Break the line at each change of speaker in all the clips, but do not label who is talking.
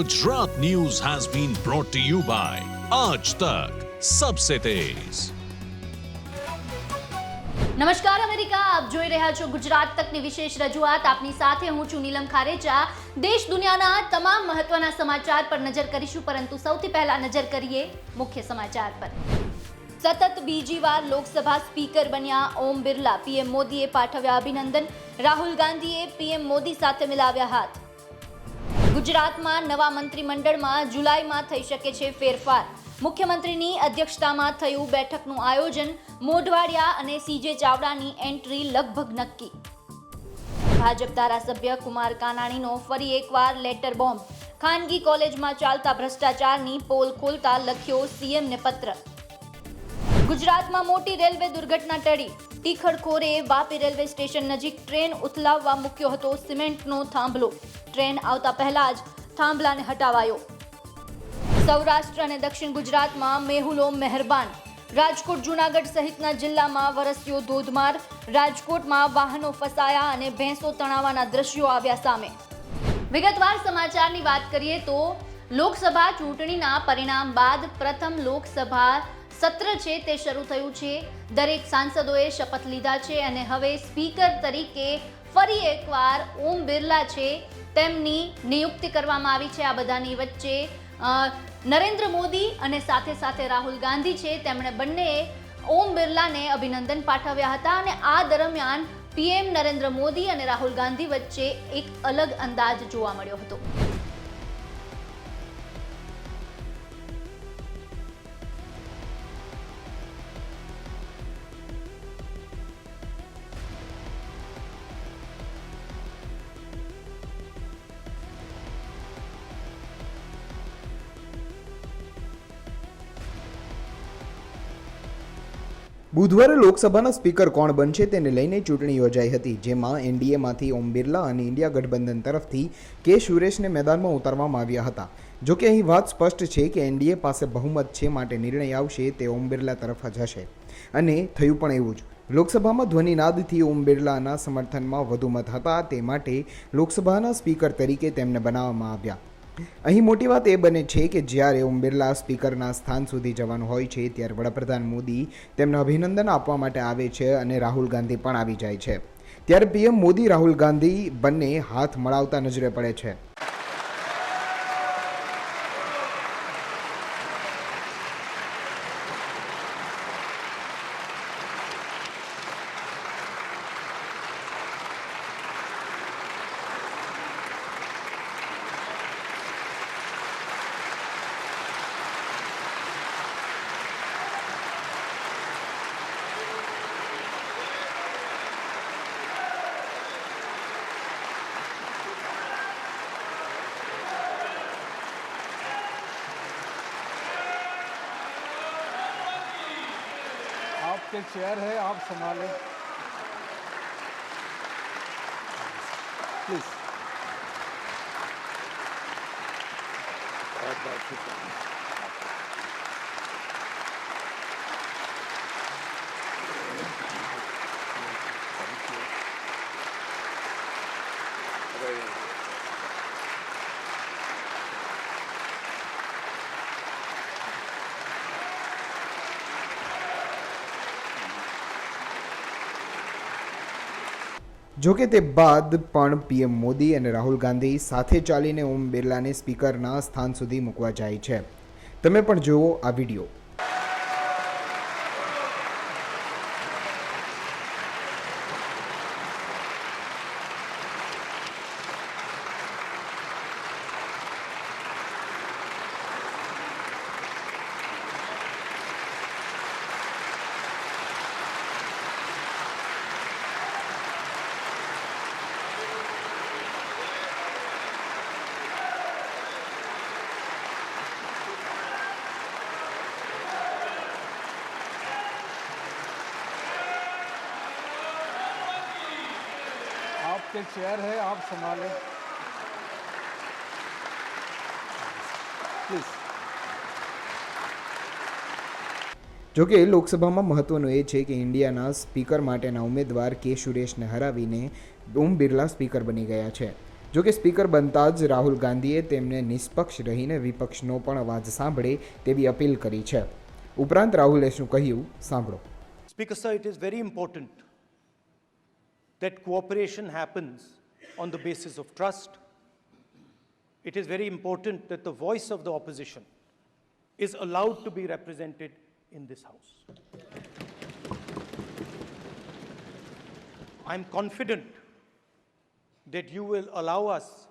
Gujarat News has been brought to you by Aaj Tak Sabse Tez.
નમસ્કાર America આપ જોઈ રહ્યા છો ગુજરાત તકની વિશેષ રજૂઆત આપની સાથે હું છું નીલમ ખારેચા દેશ દુનિયાના તમામ મહત્વના સમાચાર પર નજર કરીશું પરંતુ સૌથી પહેલા નજર કરીએ મુખ્ય સમાચાર પર સતત બીજી વાર લોકસભા સ્પીકર બન્યા ઓમ બિરલા પીએમ મોદીએ પાઠવ્યા અભિનંદન રાહુલ ગાંધીએ પીએમ મોદી સાથે મિલાવ્યા હાથ ગુજરાતમાં નવા મંત્રીમંડળમાં જુલાઈમાં થઈ શકે છે ફેરફાર. મુખ્યમંત્રીની અધ્યક્ષતામાં થયું બેઠકનું આયોજન, મોઢવાડિયા અને સીજે ચાવડાની એન્ટ્રી લગભગ નક્કી. ભાજપ ધારાસભ્ય કુમાર કાનાણીનો ફરી એકવાર લેટર બોમ્બ. ખાનગી કોલેજમાં ચાલતા ભ્રષ્ટાચારની પોલ ખોલતા લખ્યો સીએમને પત્ર. ગુજરાતમાં મોટી રેલવે દુર્ઘટના ટળી. તીખડખોરે વાપી રેલવે સ્ટેશન નજીક ટ્રેન ઉથલાવવા મૂક્યો હતો સિમેન્ટનો થાંભલો. ટ્રેન આવતા પહેલા જ થાંભલાને હટાવાયો. સૌરાષ્ટ્ર અને દક્ષિણ ગુજરાતમાં મેહુલો મહેરબાન. રાજકોટ, જૂનાગઢ સહિતના જિલ્લામાં વરસ્યો ધોધમાર. રાજકોટમાં વાહનો ફસાયા અને ભેંસો તણાવવાના દ્રશ્યો આવ્યા સામે. વિગતવાર સમાચારની વાત કરીએ તો લોકસભા ચૂંટણીના પરિણામ બાદ પ્રથમ લોકસભા સત્ર છે તે શરૂ થયું છે. દરેક સાંસદોએ શપથ લીધા છે અને હવે સ્પીકર તરીકે ફરી એકવાર ઓમ બિરલા છે, તેમની નિયુક્તિ કરવામાં આવી છે આ બધાની વચ્ચે. નરેન્દ્ર મોદી અને સાથે સાથે રાહુલ ગાંધી છે, તેમણે બંનેએ ઓમ બિરલાને અભિનંદન પાઠવ્યા હતા અને આ દરમિયાન પીએમ નરેન્દ્ર મોદી અને રાહુલ ગાંધી વચ્ચે એક અલગ અંદાજ જોવા મળ્યો હતો.
બુધવારે લોકસભાના સ્પીકર કોણ બનશે તેને લઈને ચૂંટણી યોજાઈ હતી, જેમાં એનડીએમાંથી ઓમ બિરલા અને ઇન્ડિયા ગઠબંધન તરફથી કે સુરેશને મેદાનમાં ઉતારવામાં આવ્યા હતા. જોકે અહીં વાત સ્પષ્ટ છે કે એનડીએ પાસે બહુમત છે માટે નિર્ણય આવશે તે ઓમ બિરલા તરફ જ હશે. અને થયું પણ એવું જ. લોકસભામાં ધ્વનિનાદથી ઓમ બિરલાના સમર્થનમાં વધુ મત હતા, તે માટે લોકસભાના સ્પીકર તરીકે તેમને બનાવવામાં આવ્યા. અહીં મોટી વાત એ બને છે કે જ્યારે ઓમ બિરલા સ્પીકરના સ્થાન સુધી જવાનું હોય છે, ત્યારે વડાપ્રધાન મોદી તેમને અભિનંદન આપવા માટે આવે છે અને રાહુલ ગાંધી પણ આવી જાય છે. ત્યારે પીએમ મોદી રાહુલ ગાંધી બંને હાથ મળાવતા નજરે પડે છે.
आपके चेयर है आप संभालें
જોકે તે બાદ પણ પીએમ મોદી અને રાહુલ ગાંધી સાથે ચાલીને ઓમ બિરલાને સ્પીકરના સ્થાન સુધી મૂકવા જાય છે. તમે પણ જુઓ આ વીડિયો.
आपके चेयर है आप संभालें प्लीज
જોકે લોકસભામાં મહત્વનું એ છે કે ઇન્ડિયાના સ્પીકર માટેના ઉમેદવાર કે સુરેશને હરાવીને ઓમ બિરલા સ્પીકર બની ગયા છે જોકે સ્પીકર બનતા જ રાહુલ ગાંધીએ તેમને નિષ્પક્ષ રહીને વિપક્ષનો પણ અવાજ સાંભળે તેવી અપીલ કરી છે ઉપરાંત રાહુલે શું કહ્યું સાંભળો
Speaker, sir, it is very important that cooperation happens on the basis of trust. It is very important that the voice of the opposition is allowed to be represented in this House. I'm confident that you will allow us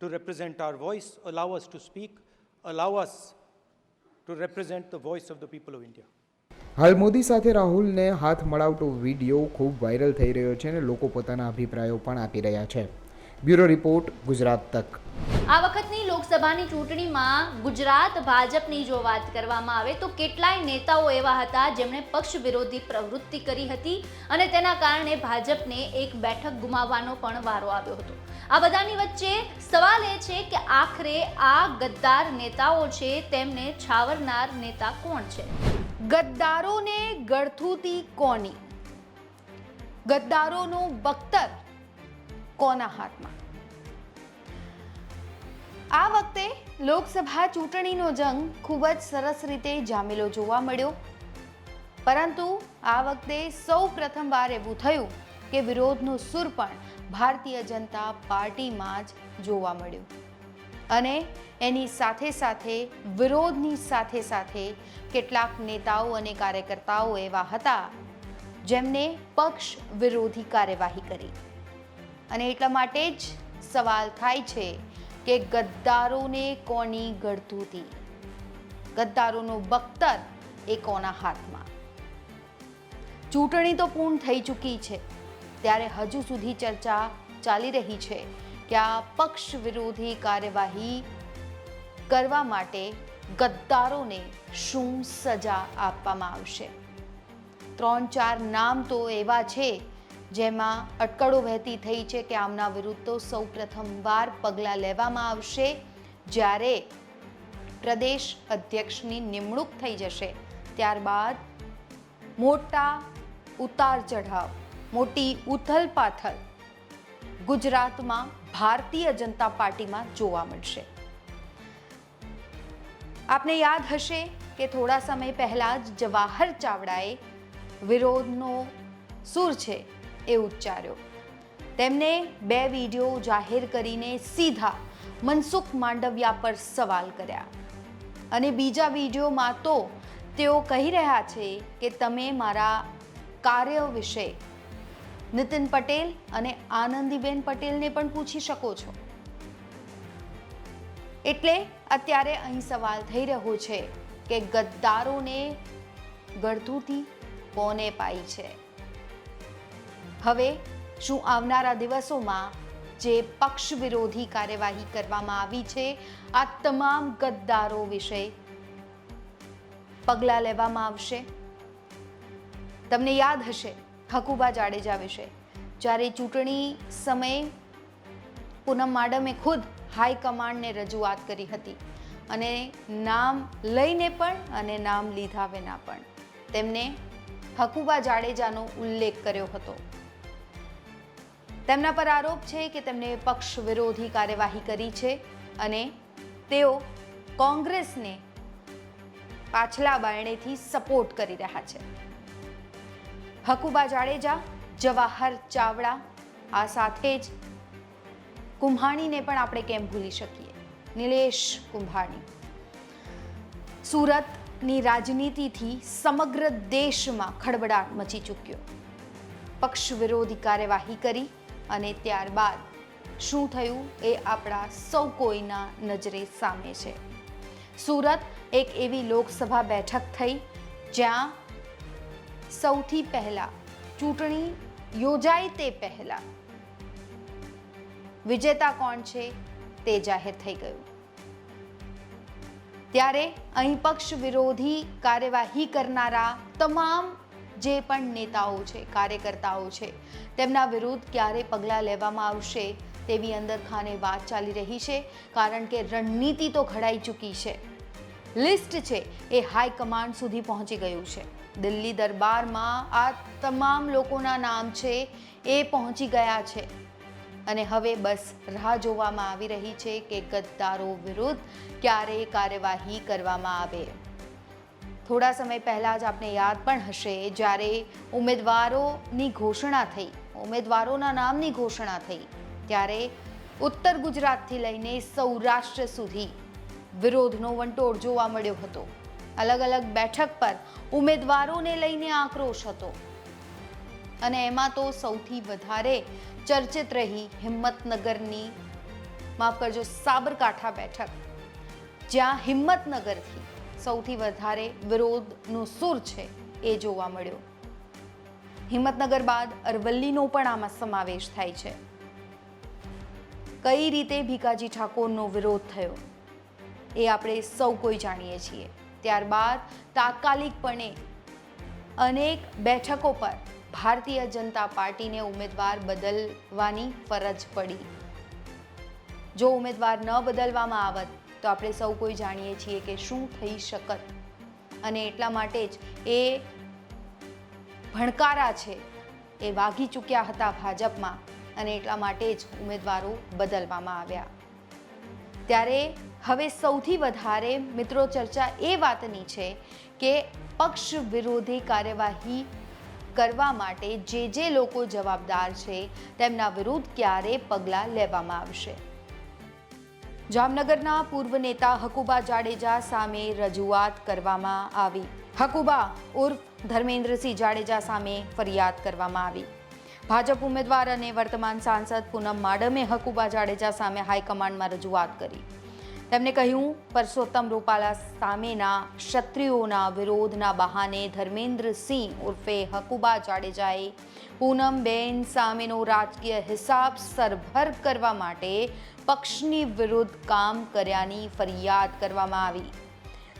to represent our voice, allow us to speak, allow us to represent the voice of the people of India.
હાલ મોદી સાથે રાહુલને હાથ મળાવતો video ખૂબ viral થઈ રહ્યો છે અને લોકો પોતાના અભિપ્રાયો પણ આપી રહ્યા છે. બ્યુરો રિપોર્ટ, ગુજરાત તક.
આ વખતની લોકસભાની ચૂંટણીમાં ગુજરાત ભાજપની જો વાત કરવામાં આવે તો કેટલાય નેતાઓ એવા હતા જેમણે પક્ષ વિરોધી પ્રવૃત્તિ કરી હતી અને તેના કારણે ભાજપને એક બેઠક ગુમાવવાનો પણ વારો આવ્યો હતો. આ બધાની વચ્ચે સવાલ એ છે કે આખરે આ ગદ્દાર નેતાઓ છે, તેમને છાવરનાર નેતા કોણ છે? ગદ્દારોને ગળથુતી કોની? ગદ્દારોનું બખ્તર કોના હાથમાં? આ વખતે લોકસભા ચૂંટણીનો જંગ ખૂબ જ સરસ રીતે જામેલો જોવા મળ્યો. પરંતુ આ વખતે સૌ પ્રથમવાર એવું થયું કે વિરોધનો સુર પણ ભારતીય જનતા પાર્ટીમાં જ જોવા મળ્યું. અને એની સાથે સાથે, વિરોધની સાથે સાથે કેટલાક નેતાઓ અને કાર્યકર્તાઓ એવા હતા જેમને પક્ષ વિરોધી કાર્યવાહી કરી. અને એટલા માટે જ સવાલ થાય છે કે ગદ્દારોને કોની ગળથુતી ગદ્દારોનું બખ્તર એ કોના હાથમાં? ચૂંટણી તો પૂર્ણ થઈ ચૂકી છે. ત્યારે હજુ સુધી ચર્ચા ચાલી રહી છે. કે આ પક્ષ વિરોધી કાર્યવાહી કરવા માટે ગદ્દારોને શું સજા આપવામાં આવશે ત્રણ ચાર નામ તો એવા છે જેમાં અટકળો વહેતી થઈ છે કે આમના વિરુદ્ધ તો સૌ પ્રથમવાર પગલાં લેવામાં આવશે જ્યારે પ્રદેશ અધ્યક્ષની નિમણૂક થઈ જશે. ત્યારબાદ મોટા ઉતાર ચઢાવ, મોટી ઉથલ પાથલ ગુજરાતમાં ભારતીય જનતા પાર્ટીમાં જોવા મળશે. આપને યાદ હશે કે થોડા સમય પહેલા જ જવાહર ચાવડાએ વિરોધનો સૂર છે એ ઉચ્ચાર્યો. તેમને બે વીડિયો જાહેર કરીને સીધા મનસુખ માંડવિયા પર સવાલ કર્યા. અને બીજા વિડીયોમાં તો તેઓ કહી રહ્યા છે કે તમે મારા કાર્ય વિશે નીતિન પટેલ અને આનંદીબેન પટેલને પણ પૂછી શકો છો. એટલે અત્યારે અહીં સવાલ થઈ રહ્યો છે કે ગદ્દારોને ગળથુથી કોને પાઈ છે? હવે શું આવનારા દિવસોમાં જે પક્ષ વિરોધી કાર્યવાહી કરવામાં આવી છે, આ તમામ ગદ્દારો વિશે પગલાં લેવામાં આવશે? તમને યાદ હશે હકુબા જાડેજા વિશે. જ્યારે ચૂંટણી સમયે પૂનમ માડમે ખુદ હાઈકમાન્ડને રજૂઆત કરી હતી અને નામ લઈને પણ અને નામ લીધા વિના પણ તેમને હકુબા જાડેજાનો ઉલ્લેખ કર્યો હતો. તેમના પર આરોપ છે કે તેમને પક્ષ વિરોધી કાર્યવાહી કરી છે અને તેઓ કોંગ્રેસને પાછલા બારણેથી સપોર્ટ કરી રહ્યા છે. હકુબા જાડેજા, જવાહર ચાવડા, આ સાથે જ કુંભાણીને પણ આપણે કેમ ભૂલી શકીએ? નિલેશ કુંભાણી. સુરતની રાજનીતિથી સમગ્ર દેશમાં ખળબડાટ મચી ચૂક્યો. પક્ષ વિરોધી કાર્યવાહી કરી અને ત્યારબાદ શું થયું એ આપણા સૌ કોઈના નજરે સામે છે. સુરત એક એવી લોકસભા બેઠક થઈ જ્યાં સૌથી પહેલા ચૂંટણી યોજાય તે પહેલા. વિજેતા કોણ છે તે જાહેર થઈ ગયું. ત્યારે અહીં પક્ષ વિરોધી કાર્યવાહી કરનારા તમામ જે પણ નેતાઓ છે, કાર્યકર્તાઓ છે, તેમના વિરુદ્ધ ક્યારે પગલાં લેવામાં આવશે તેવી અંદર ખાને વાત ચાલી રહી છે, કારણ કે રણનીતિ તો ઘડાઈ ચૂકી છે. લિસ્ટ છે એ હાઈકમાન્ડ સુધી પહોંચી ગયું છે. દિલ્હી દરબારમાં આ તમામ લોકોના નામ છે એ પહોંચી ગયા છે. અને હવે બસ રાહ જોવામાં આવી રહી છે કે ગદ્દારો વિરુદ્ધ ક્યારે કાર્યવાહી કરવામાં આવે. થોડા સમય પહેલાં જ આપને યાદ પણ હશે, જ્યારે ઉમેદવારોની ઘોષણા થઈ, ઉમેદવારોના નામની ઘોષણા થઈ, ત્યારે ઉત્તર ગુજરાતથી લઈને સૌરાષ્ટ્ર સુધી વિરોધનો વંટોળ જોવા મળ્યો હતો. અલગ અલગ બેઠક પર ઉમેદવારોને લઈને આક્રોશ હતો. અને એમાં તો સૌથી વધારે ચર્ચિત રહી હિંમતનગરની, માફ કરજો, સાબરકાંઠા બેઠક. જ્યાં હિંમતનગરથી સૌથી વધારે વિરોધનો સૂર છે એ જોવા મળ્યો. હિંમતનગર બાદ અરવલ્લીનો પણ આમાં સમાવેશ થાય છે. કઈ રીતે ભીકાજી ઠાકોરનો વિરોધ થયો એ આપણે સૌ કોઈ જાણીએ છીએ. ત્યારબાદ તાત્કાલિકપણે અનેક બેઠકો પર ભારતીય જનતા પાર્ટીને ઉમેદવાર બદલવાની ફરજ પડી. જો ઉમેદવાર ન બદલવામાં આવત, તો આપણે સૌ કોઈ જાણીએ છીએ કે શું થઈ શકત. અને એટલા માટે જ એ ભણકારા છે, એ વાગી ચૂક્યા હતા ભાજપમાં અને એટલા માટે જ ઉમેદવારો બદલવામાં આવ્યા. ત્યારે હવે સૌથી વધારે મિત્રો ચર્ચા એ વાતની છે કે પક્ષ વિરોધી કાર્યવાહી કરવા માટે જે જે લોકો જવાબદાર છે તેમના વિરુદ્ધ ક્યારે પગલાં લેવામાં આવશે? જામનગરના પૂર્વ નેતા હકુબા જાડેજા સામે રજૂઆત કરવામાં આવી. હકુબા ઉર્ફ ધર્મેન્દ્રસિંહ જાડેજા સામે ફરિયાદ કરવામાં આવી. ભાજપ ઉમેદવાર અને વર્તમાન સાંસદ પૂનમ માડમે હકુબા જાડેજા સામે હાઈકમાન્ડમાં રજૂઆત કરી. તેમણે કહ્યું, પરસોત્તમ રૂપાલા સામેના ક્ષત્રિયોના વિરોધના બહાને ધર્મેન્દ્રસિંહ ઉર્ફે હકુબા જાડેજાએ પૂનમબેન સામેનો રાજકીય હિસાબ સરભર કરવા માટે પક્ષની વિરુદ્ધ કામ કર્યાની ફરિયાદ કરવામાં આવી.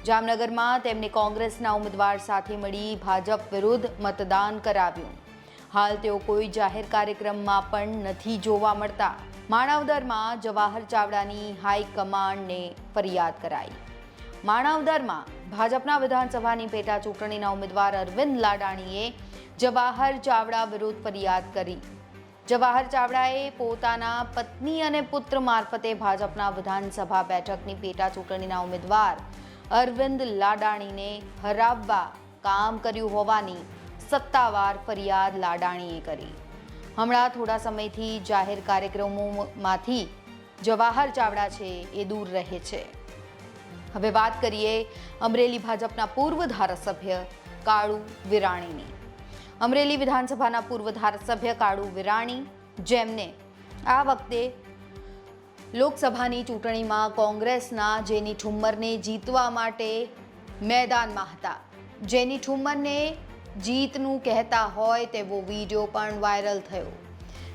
જામનગરમાં તેમણે કોંગ્રેસના ઉમેદવાર સાથે મળી ભાજપ વિરુદ્ધ મતદાન કરાવ્યું. હાલ તેઓ કોઈ જાહેર કાર્યક્રમમાં પણ નથી જોવા મળતા. માણાવદરમાં જવાહર ચાવડાની હાઈકમાન્ડને ફરિયાદ કરાઈ. માણાવદરમાં ભાજપના વિધાનસભાની પેટા ચૂંટણીના ઉમેદવાર અરવિંદ લાડાણીએ જવાહર ચાવડા વિરુદ્ધ ફરિયાદ કરી. જવાહર ચાવડાએ પોતાના પત્ની અને પુત્ર મારફતે ભાજપના વિધાનસભા બેઠકની પેટા ચૂંટણીના ઉમેદવાર અરવિંદ લાડાણીને હરાવવા કામ કર્યું હોવાની સત્તાવાર ફરિયાદ લાડાણીએ કરી. હમણાં થોડા સમયથી જાહેર કાર્યક્રમોમાંથી જવાહર ચાવડા છે એ દૂર રહે છે. હવે વાત કરીએ અમરેલી ભાજપના પૂર્વ ધારાસભ્ય કાળુ વિરાણીની. અમરેલી વિધાનસભાના પૂર્વ ધારાસભ્ય કાળુ વિરાણી, જેમને આ વખતે લોકસભાની ચૂંટણીમાં કોંગ્રેસના જેની ઠુમ્મરને જીતવા માટે મેદાનમાં હતા. જેની ઠુમ્મરને જીતનું કહેતા હોય તેવો વીડિયો પણ વાયરલ થયો,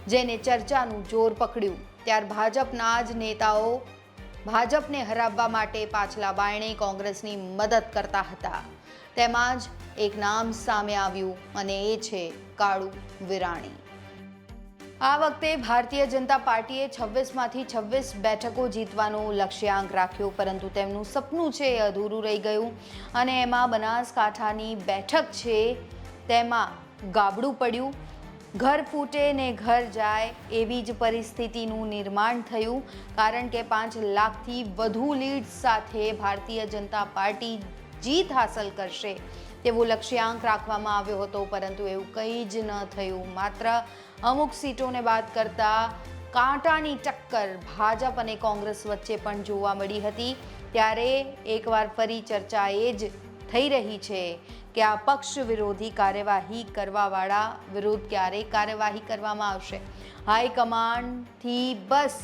જેને ચર્ચાનું જોર પકડ્યું. ત્યાર ભાજપના જ નેતાઓ ભાજપને હરાવવા માટે પાછલા બાયણે કોંગ્રેસની મદદ કરતા હતા. તેમાં જ એક નામ સામે આવ્યું, અને એ છે કાળુ વિરાણી. આ વખતે ભારતીય જનતા પાર્ટીએ છવ્વીસમાંથી છવ્વીસ બેઠકો જીતવાનો લક્ષ્યાંક રાખ્યો, પરંતુ તેમનું સપનું છે એ અધૂરું રહી ગયું. અને એમાં બનાસકાંઠાની બેઠક છે, તેમાં ગાબડું પડ્યું. ઘર ફૂટે ને ઘર જાય એવી જ પરિસ્થિતિનું નિર્માણ થયું, કારણ કે પાંચ લાખથી વધુ લીડ સાથે ભારતીય જનતા પાર્ટી જીત હાંસલ કરશે તેવો લક્ષ્યાંક રાખવામાં આવ્યો હતો, પરંતુ એવું કંઈ જ ન થયું. માત્ર અમુક સીટોને બાદ કરતા કાંટાની ટક્કર ભાજપ અને કોંગ્રેસ વચ્ચે પણ જોવા મળી હતી. ત્યારે એકવાર ફરી ચર્ચા એ જ થઈ રહી છે કે આ પક્ષ વિરોધી કાર્યવાહી કરવાવાળા વિરુદ્ધ ક્યારે કાર્યવાહી કરવામાં આવશે. હાઈકમાન્ડથી બસ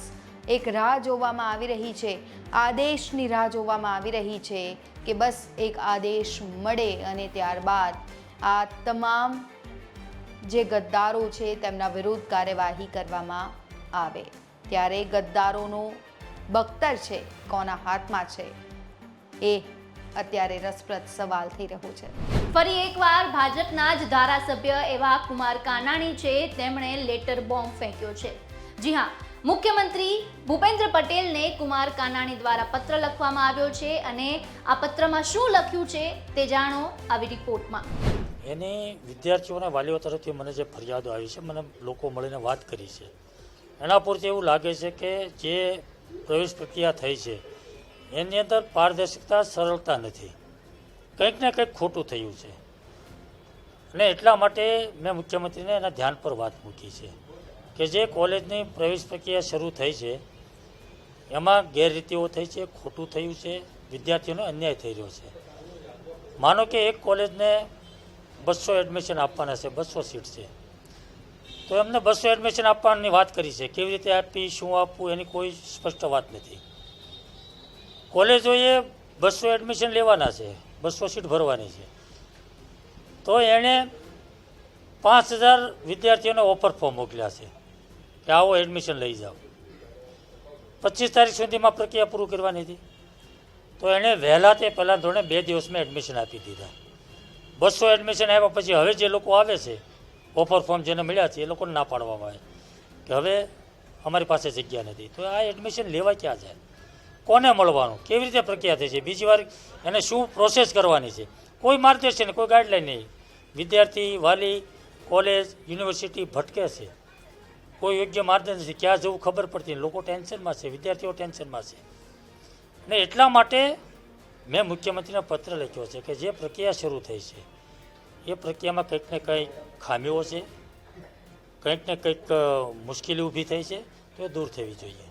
એક રાહ જોવામાં આવી રહી છે. આદેશની રાહ જોવામાં આવી રહી છે કે બસ એક આદેશ મળે અને ત્યારબાદ આ તમામ જે ગદ્દારો છે તેમના વિરુદ્ધ કાર્યવાહી કરવામાં આવે. ત્યારે ગદ્દારોનો બખ્તર છે, કોના હાથમાં છે, એ અત્યારે રસપ્રદ સવાલ થઈ રહ્યો છે.
ફરી એકવાર ભાજપના જ ધારાસભ્ય એવા કુમાર કાનાણી છે, તેમણે લેટર બોમ્બ ફેંક્યો છે. જી હા, મુખ્યમંત્રી ભૂપેન્દ્ર પટેલને કુમાર કાનાણી દ્વારા પત્ર લખવામાં આવ્યો છે અને આ પત્રમાં શું લખ્યું છે તે જાણો આવી રિપોર્ટમાં.
એને વિદ્યાર્થીઓના વાલીઓ તરફથી મને જે ફરિયાદો આવી છે, મને લોકો મળીને વાત કરી છે. એના પૂરતી એવું લાગે છે કે જે પ્રવેશ પ્રક્રિયા થઈ છે, એની અંદર પારદર્શકતા સરળતા નથી. કંઈક ને કંઈક ખોટું થયું છે. અને એટલા માટે મેં મુખ્યમંત્રીને એના ધ્યાન પર વાત મૂકી છે કે જે કોલેજની પ્રવેશ પ્રક્રિયા શરૂ થઈ છે, એમાં ગેરરીતિઓ થઈ છે, ખોટું થયું છે, વિદ્યાર્થીઓનો અન્યાય થઈ રહ્યો છે. માનો કે એક કોલેજને બસો એડમિશન આપવાના છે, બસો સીટ છે. તો એમને બસો એડમિશન આપવાની વાત કરી છે. કેવી રીતે આપી, શું આપવું, એની કોઈ સ્પષ્ટ વાત નથી. કોલેજોએ બસો એડમિશન લેવાના છે, બસો સીટ ભરવાની છે. તો એણે પાંચ હજાર વિદ્યાર્થીઓને ઓફર ફોર્મ મોકલ્યા છે કે આવો એડમિશન લઈ જાઓ. પચીસ તારીખ સુધીમાં પ્રક્રિયા પૂરું કરવાની હતી. તો એણે વહેલા તે પહેલાં ધોરણે બે દિવસમાં એડમિશન આપી દીધા. બસો એડમિશન આવ્યા પછી હવે જે લોકો આવે છે ઓફર ફોર્મ જેને મળ્યા છે, એ લોકોને ના પાડવામાં આવે. કે હવે અમારી પાસે જગ્યા નથી. તો આ એડમિશન લેવા ક્યાં જાય? કોને મળવાનું? કેવી રીતે પ્રક્રિયા થઈ છે? બીજી વાર એને શું પ્રોસેસ કરવાની છે? કોઈ માર્ગદર્શન કોઈ ગાઈડલાઈન નહીં. વિદ્યાર્થી, વાલી કોલેજ યુનિવર્સિટી ભટકે છે. કોઈ યોગ્ય માર્ગદર્શન નથી. ક્યાં જવું ખબર પડતી. લોકો ટેન્શનમાં છે. વિદ્યાર્થીઓ ટેન્શનમાં છે. ને એટલા માટે મેં મુખ્યમંત્રીને પત્ર લખ્યો છે કે જે પ્રક્રિયા શરૂ થઈ છે એ પ્રક્રિયામાં કંઈક ને કંઈક ખામીઓ છે કંઈક ને કંઈક મુશ્કેલી ઊભી થઈ છે તો એ દૂર થવી જોઈએ.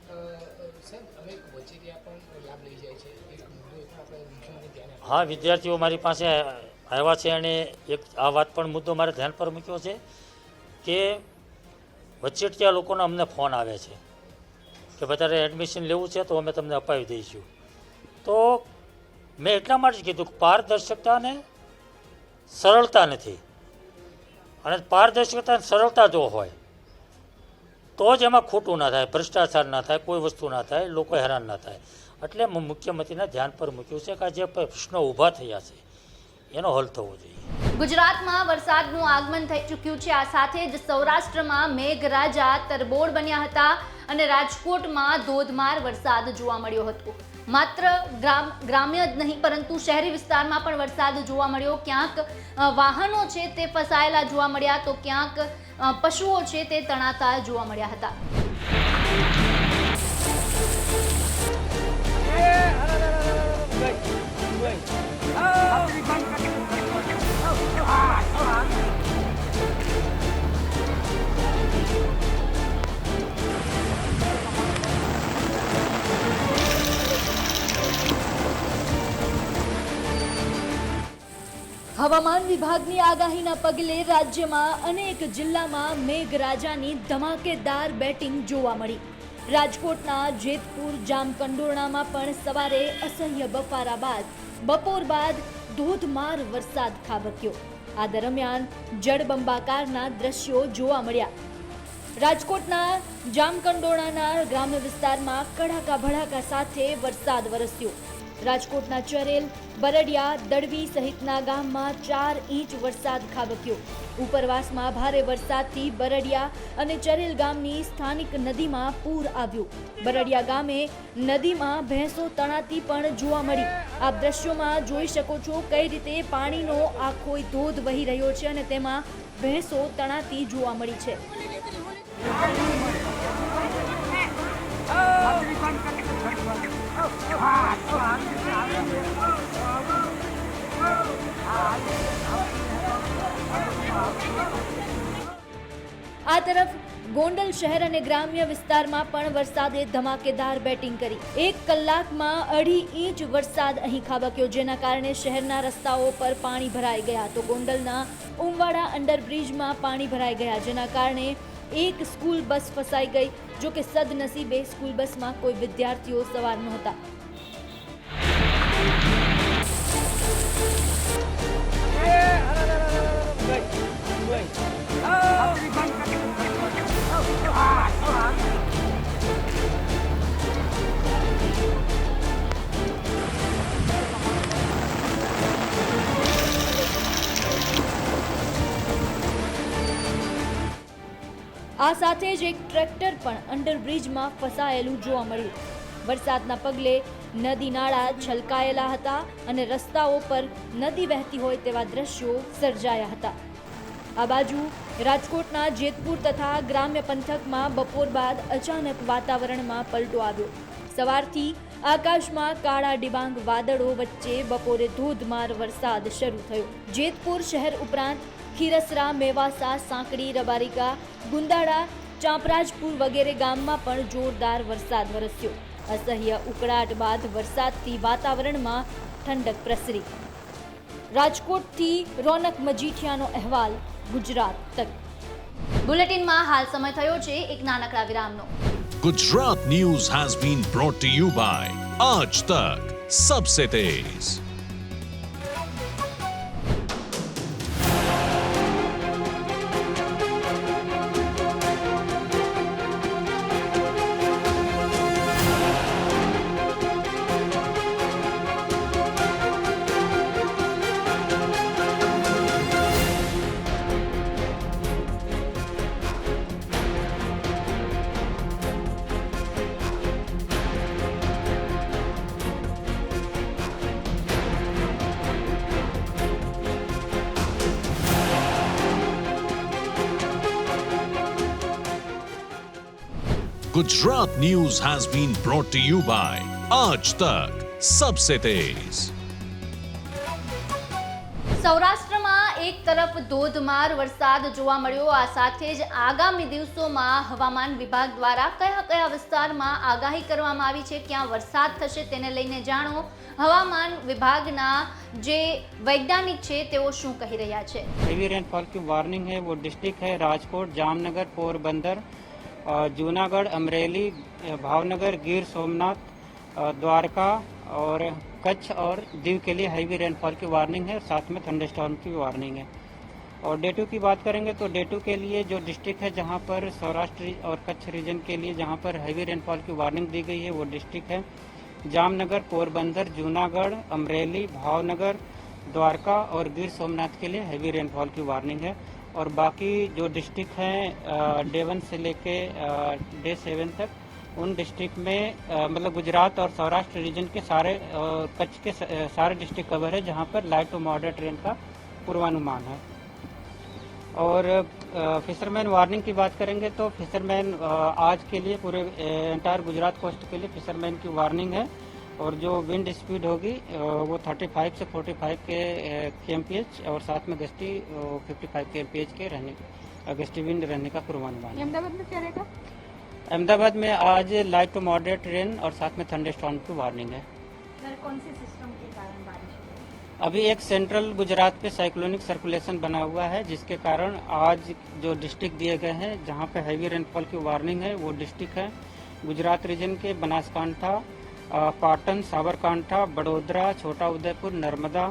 હા વિદ્યાર્થીઓ મારી પાસે આવ્યા છે અને એક આ વાત પણ મુદ્દો મારે ધ્યાન પર મૂક્યો છે કે વચેટિયા લોકોનો અમને ફોન આવે છે કે વધારે એડમિશન લેવું છે તો અમે તમને અપાવી દઈશું. તો મેં એટલા માટે જ કીધું કે પારદર્શકતા અને સરળતા નથી. અને પારદર્શકતા અને સરળતા જો હોય, તો જ એમાં ખોટું ના થાય, ભ્રષ્ટાચાર ના થાય, કોઈ વસ્તુ ના થાય લોકો હેરાન ના થાય. એટલે મુખ્યમંત્રીના ધ્યાન પર મૂક્યું છે કે આ જે પ્રશ્નો ઊભા થયા છે, એનો હલ થવો જોઈએ.
ગુજરાતમાં વરસાદનું આગમન થઈ ચૂક્યું છે. આ સાથે જ સૌરાષ્ટ્રમાં મેઘરાજા તરબોળ બન્યા હતા અને રાજકોટમાં ધોધમાર વરસાદ જોવા મળ્યો હતો. માત્ર ગ્રામ ગ્રામ્ય જ નહીં પરંતુ શહેરી વિસ્તારમાં પણ વરસાદ જોવા મળ્યો ક્યાંક વાહનો છે તે ફસાયેલા જોવા મળ્યા તો ક્યાંક પશુઓ છે તે તણાતા જોવા મળ્યા હતા હવામાન વિભાગની આગાહીના પગલે રાજ્યમાં અનેક જિલ્લામાં મેઘરાજાની ધમાકેદાર બેટિંગ જોવા મળી. રાજકોટના જેતપુર, જામકંડોરણામાં પણ સવારે અસહ્ય બફારા બાદ, બપોર બાદ ધોધમાર વરસાદ ખાબક્યો. આ દરમિયાન જળબંબાકારના દ્રશ્યો જોવા મળ્યા. રાજકોટના જામકંડોળાના ગ્રામ્ય વિસ્તારમાં કડાકા ભડાકા સાથે વરસાદ વરસ્યો. રાજકોટના ચરેલ, બરડિયા, દડવી સહિતના ગામમાં ચાર ઇંચ વરસાદ ખાબક્યો. ઉપરવાસમાં ભારે વરસાદથી બરડિયા અને ચરેલ ગામની સ્થાનિક નદીમાં પૂર આવ્યું. બરડિયા ગામે નદીમાં ભેંસો તણાતી પણ જોવા મળી. આપ દ્રશ્યોમાં જોઈ શકો છો કઈ રીતે પાણીનો આખો ધોધ વહી રહ્યો છે અને તેમાં ભેંસો તણાતી જોવા મળી છે. શહેર અને ગ્રામ્ય વિસ્તારમાં પણ વરસાદે ધમાકેદાર બેટિંગ કરી. એક કલાકમાં અઢી ઇંચ વરસાદ અહીં ખાબક્યો, જેના કારણે શહેરના રસ્તાઓ પર પાણી ભરાઈ ગયા. તો ગોંડલના ઉમવાડા અંડરબ્રિજમાં પાણી ભરાઈ ગયા, જેના કારણે એક સ્કૂલ બસ ફસાઈ ગઈ, જો કે સદનસીબે સ્કૂલ બસમાં કોઈ વિદ્યાર્થીઓ સવાર નહોતા. આ સાથે જ એક ટ્રેક્ટર પણ અંડરબ્રિજમાં ફસાયેલું જોવા મળ્યું. વરસાદના પગલે નદી નાળા છલકાયેલા હતા અને રસ્તાઓ પર નદી વહેતી હોય તેવા દ્રશ્યો સર્જાયા હતા. આ બાજુ રાજકોટના જેતપુર તથા ગ્રામ્ય પંથકમાં બપોર બાદ અચાનક વાતાવરણમાં પલટો આવ્યો. સવારથી આકાશમાં કાળા ડિબાંગ વાદળો વચ્ચે બપોરે ધોધમાર વરસાદ શરૂ થયો. જેતપુર શહેર ઉપરાંત ખીરસરા, મેવાસા, સાંકડી, રબારિકા, ગુંદાળા, ચાંપરાજપુર વગેરે ગામમાં પણ જોરદાર વરસાદ વરસ્યો. અસહ્ય ઉકળાટ બાદ વરસાદથી વાતાવરણમાં ઠંડક પ્રસરી. રાજકોટથી રોનક મજીઠિયાનો અહેવાલ, ગુજરાત તક. બુલેટિનમાં હાલ સમય થયો છે એક નાનકડા વિરામનો.
Gujarat news has been brought you by Aaj Tak Sabse Tez. Gujarat News has been brought to you by Aaj Tak Sabse Tez.
સૌરાષ્ટ્રમાં એક તરફ ધોધમાર વરસાદ જોવા મળ્યો આ સાથે જ આગામી દિવસોમાં હવામાન વિભાગ દ્વારા કયા કયા વિસ્તારમાં આગાહી કરવામાં આવી છે ક્યાં વરસાદ થશે તેને લઈને જાણો હવામાન વિભાગના જે વૈજ્ઞાનિક છે તેઓ શું કહી રહ્યા છે
हेवी रेनफॉल की वार्निंग है वो डिस्ट्रिक्ट है राजकोट जामनगर पोरबंदर अ, जूनागढ़, अमरेली भावनगर, गिर, सोमनाथ द्वारका और कच्छ और दीव के लिए हैवी रेनफॉल की वार्निंग है। साथ में थंडर थंडरस्टॉर्म की वार्निंग है। और डे टू की बात करेंगे तो डे टू के लिए जो डिस्ट्रिक्ट है जहाँ पर सौराष्ट्र और कच्छ रीजन के लिए जहाँ पर हैवी रेनफॉल की वार्निंग दी गई है, वो डिस्ट्रिक्ट है। जामनगर, पोरबंदर, जूनागढ़, अमरेली, भावनगर, द्वारका और गिर, सोमनाथ के लिए हैवी रेनफॉल की वार्निंग है। और बाकी जो डिस्ट्रिक्ट हैं डे से लेके डे सेवन तक उन डिस्ट्रिक्ट में मतलब गुजरात और सौराष्ट्र रीजन के सारे अ, कच्छ के सारे डिस्ट्रिक्ट कवर है जहाँ पर लाइट टू मॉडरेट रेन का पूर्वानुमान है। और फिशरमैन वार्निंग की बात करेंगे तो फिशरमैन आज के लिए पूरे एंटायर गुजरात कोस्ट के लिए फिशरमैन की वार्निंग है। और जो विंड स्पीड होगी वो 35 से 45 के के और साथ में गस्टी 55 के के रहने गस्टी विंड रहने का पूर्वानुमान
अहमदाबाद में क्या रहेगा?
अहमदाबाद में आज लाइट टू मॉडरेट रेन और साथ में थंडर स्टॉन की वार्निंग है।
कौन से सिस्टम के कारण बारिश
अभी एक सेंट्रल गुजरात पे साइक्लोनिक सर्कुलेशन बना हुआ है जिसके कारण आज जो डिस्ट्रिक्ट दिए गए हैं जहाँ पे हैवी रेनफॉल की वार्निंग है वो डिस्ट्रिक्ट है। गुजरात रीजन के बनासकांठा पाटन साबरकांठा बड़ोदरा छोटा उदयपुर नर्मदा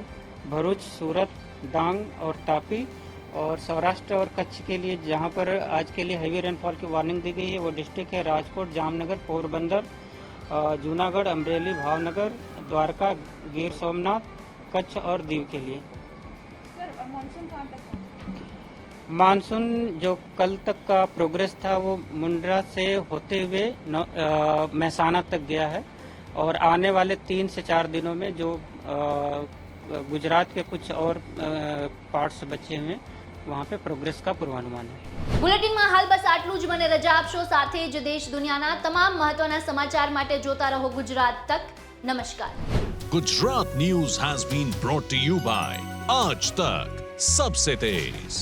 भरूच सूरत डांग और तापी और सौराष्ट्र और कच्छ के लिए जहाँ पर आज के लिए हैवी रेनफॉल की वार्निंग दी गई है वो डिस्ट्रिक्ट है राजकोट जामनगर पोरबंदर जूनागढ़ अमरेली भावनगर द्वारका गिर सोमनाथ कच्छ और दीव के लिए। मानसून जो कल तक का प्रोग्रेस था वो मुंड्रा से होते हुए महसाना तक गया है। और आने वाले तीन से चार दिनों में जो अ, गुजरात के कुछ और पार्ट्स बचे हुए हैं वहाँ पे प्रोग्रेस का पूर्वानुमान है
બુલેટિનમાં હાલ બસ આટલું જ મને રજા આપશો સાથે જ દેશ દુનિયાના તમામ મહત્વના સમાચાર માટે જોતા રહો ગુજરાત તક નમસ્કાર
Gujarat News has been brought to you by Aaj Tak Sabse Tez.